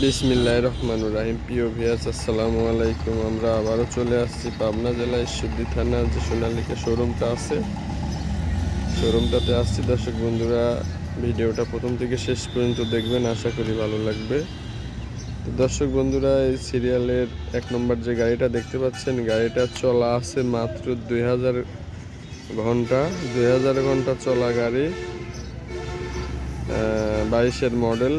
বিসমিল্লাহ রহমানুর রাহিম প্রিয় ভিয়াস আসসালামু আলাইকুম। আমরা আবারও চলে আসছি পাবনা জেলায় ঈশ্বরদী থানার যে সোনালিকা শোরুমটা আছে। শোরুমটাতে আসছি। দর্শক বন্ধুরা, ভিডিওটা প্রথম থেকে শেষ পর্যন্ত দেখবেন, আশা করি ভালো লাগবে। তো দর্শক বন্ধুরা, এই সিরিয়ালের এক নম্বর যে গাড়িটা দেখতে পাচ্ছেন, গাড়িটা চলা আছে মাত্র দুই হাজার ঘণ্টা, দুই হাজার ঘণ্টা চলা গাড়ি বাইশের মডেল।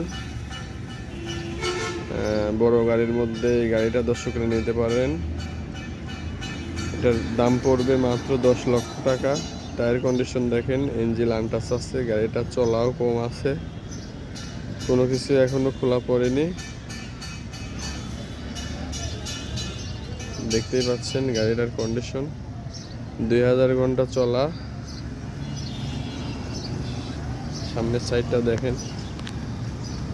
বড় গাড়ির মধ্যে এই গাড়িটা দর্শকরা নিতে পারেন। এটার দাম পড়বে মাত্র দশ লক্ষ টাকা। টায়ার কন্ডিশন দেখেন ইঞ্জিন আনটাস আছে, গাড়িটা চলাও কম আছে। কোনো কিছু এখনও খোলা পড়েনি। দেখতেই পাচ্ছেন গাড়িটার কন্ডিশন দুই হাজার ঘণ্টা চলা। সামনের সাইডটা দেখেন।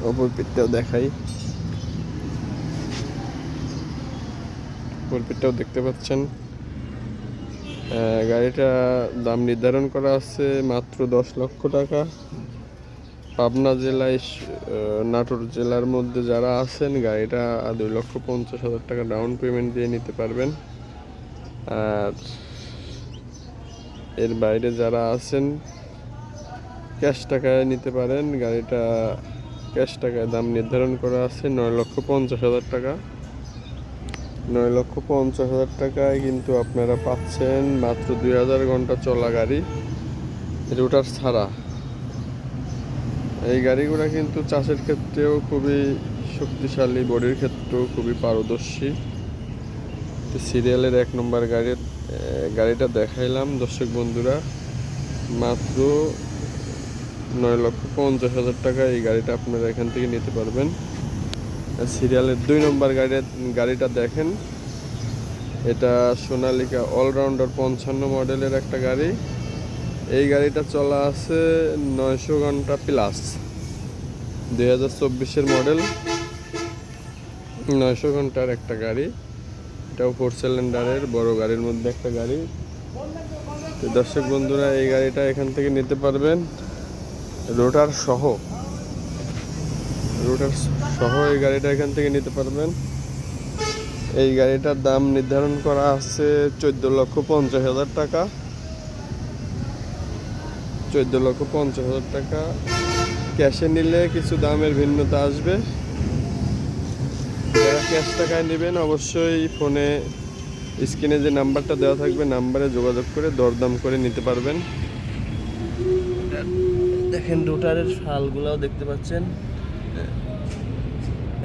অপর পিঠটাও দেখাই। অপর দেখতে পাচ্ছেন। গাড়িটা দাম নির্ধারণ করা আছে মাত্র দশ লক্ষ টাকা। পাবনা জেলায় নাটোর জেলার মধ্যে যারা আছেন, গাড়িটা দুই লক্ষ পঞ্চাশ হাজার টাকা ডাউন পেমেন্ট দিয়ে নিতে পারবেন। আর এর বাইরে যারা আছেন, ক্যাশ টাকায় নিতে পারেন। গাড়িটা ক্যাশ টাকায় দাম নির্ধারণ করা আছে নয় লক্ষ পঞ্চাশ হাজার টাকা। নয় লক্ষ পঞ্চাশ হাজার টাকায় কিন্তু আপনারা পাচ্ছেন মাত্র দুই হাজার ঘণ্টা চলা গাড়ি রুটার ছাড়া। এই গাড়িগুলো কিন্তু চাষের ক্ষেত্রেও খুবই শক্তিশালী, বডির ক্ষেত্রেও খুবই পারদর্শী। সিরিয়ালের এক নম্বর গাড়ির গাড়িটা দেখাইলাম দর্শক বন্ধুরা। মাত্র নয় লক্ষ পঞ্চাশ হাজার টাকা এই গাড়িটা আপনারা এখান থেকে নিতে পারবেন। সিরিয়ালের দুই নম্বর গাড়ি, গাড়িটা দেখেন। এটা সোনালিকা অলরাউন্ডার পঞ্চান্ন মডেলের একটা গাড়ি। এই গাড়িটা চলা আছে নয়শো ঘণ্টা প্লাস দুই হাজার চব্বিশের মডেল। নয়শো ঘণ্টার একটা গাড়ি। এটাও ফোর সিলিন্ডারের বড় গাড়ির মধ্যে একটা গাড়ি। তো দর্শক বন্ধুরা, এই গাড়িটা এখান থেকে নিতে পারবেন। রোটার সহ। রোটার সহ এই গাড়িটা এখান থেকে নিতে পারবেন। এই গাড়িটার দাম নির্ধারণ করা আছে চোদ্দ লক্ষ পঞ্চাশ হাজার টাকা। চোদ্দ লক্ষ পঞ্চাশ হাজার টাকা। ক্যাশে নিলে কিছু দামের ভিন্নতা আসবে। যারা ক্যাশ টাকায় নেবেন অবশ্যই ফোনে স্ক্রিনে যে নাম্বারটা দেওয়া থাকবে, নাম্বারে যোগাযোগ করে দরদাম করে নিতে পারবেন। দেখেন রোটারের শালগুলাও দেখতে পাচ্ছেন।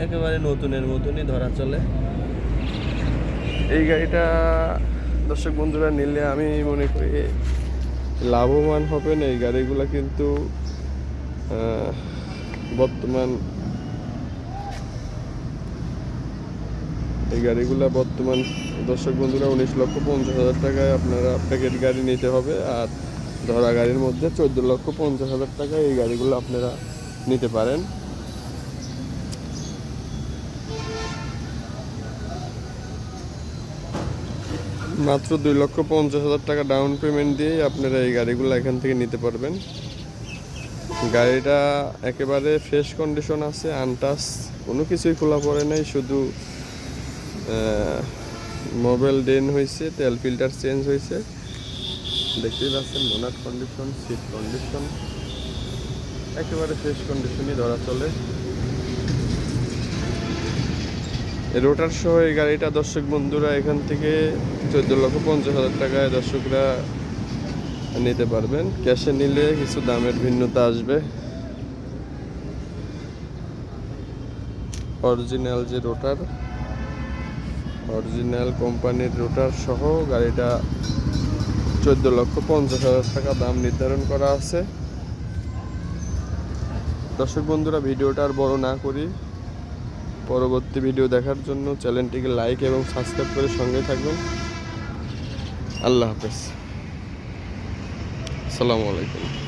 একেবারে নতুনের মতনই ধরা চলে। এই গাড়িটা, দর্শক বন্ধুরা নিলে আমি মনে করি লাভবান হবেন। এই গাড়িগুলো কিন্তু বর্তমান, এই গাড়িগুলো বর্তমান, দর্শক বন্ধুরা উনিশ লক্ষ পঞ্চাশ হাজার টাকায় আপনারা প্যাকেট গাড়ি নিতে হবে আর ধরা গাড়ির মধ্যে চোদ্দ লক্ষ পঞ্চাশ হাজার টাকায় এই গাড়িগুলো আপনারা নিতে পারেন। মাত্র দুই লক্ষ পঞ্চাশ হাজার টাকা ডাউন পেমেন্ট দিয়েই আপনারা এই গাড়িগুলো এখান থেকে নিতে পারবেন। গাড়িটা একেবারে ফ্রেশ কন্ডিশন আছে আনটাস কোনো কিছুই খোলা পড়ে নাই, শুধু মোবাইল ডেন হয়েছে, তেল ফিল্টার চেঞ্জ হয়েছে। দেখতেই পাচ্ছেন মোনার কন্ডিশন সিট কন্ডিশন একেবারে ফ্রেশ কন্ডিশনই ধরা চলে। রোটার সহ এই গাড়িটা দর্শক বন্ধুরা এখান থেকে চোদ্দ লক্ষ পঞ্চাশ হাজার টাকায় দর্শকরা নিতে পারবেন। ক্যাশে নিলে কিছু দামের ভিন্নতা আসবে। অরিজিনাল যে রোটার, অরিজিনাল কোম্পানির রোটার সহ গাড়িটা চোদ্দ লক্ষ পঞ্চাশ হাজার টাকা দাম নির্ধারণ করা আছে। দর্শক বন্ধুরা, ভিডিওটা আর বড় না করি। পরবর্তী ভিডিও দেখার জন্য চ্যানেলটিকে লাইক এবং সাবস্ক্রাইব করে সঙ্গে থাকবেন। আল্লাহ হাফেজ। আসসালামু আলাইকুম।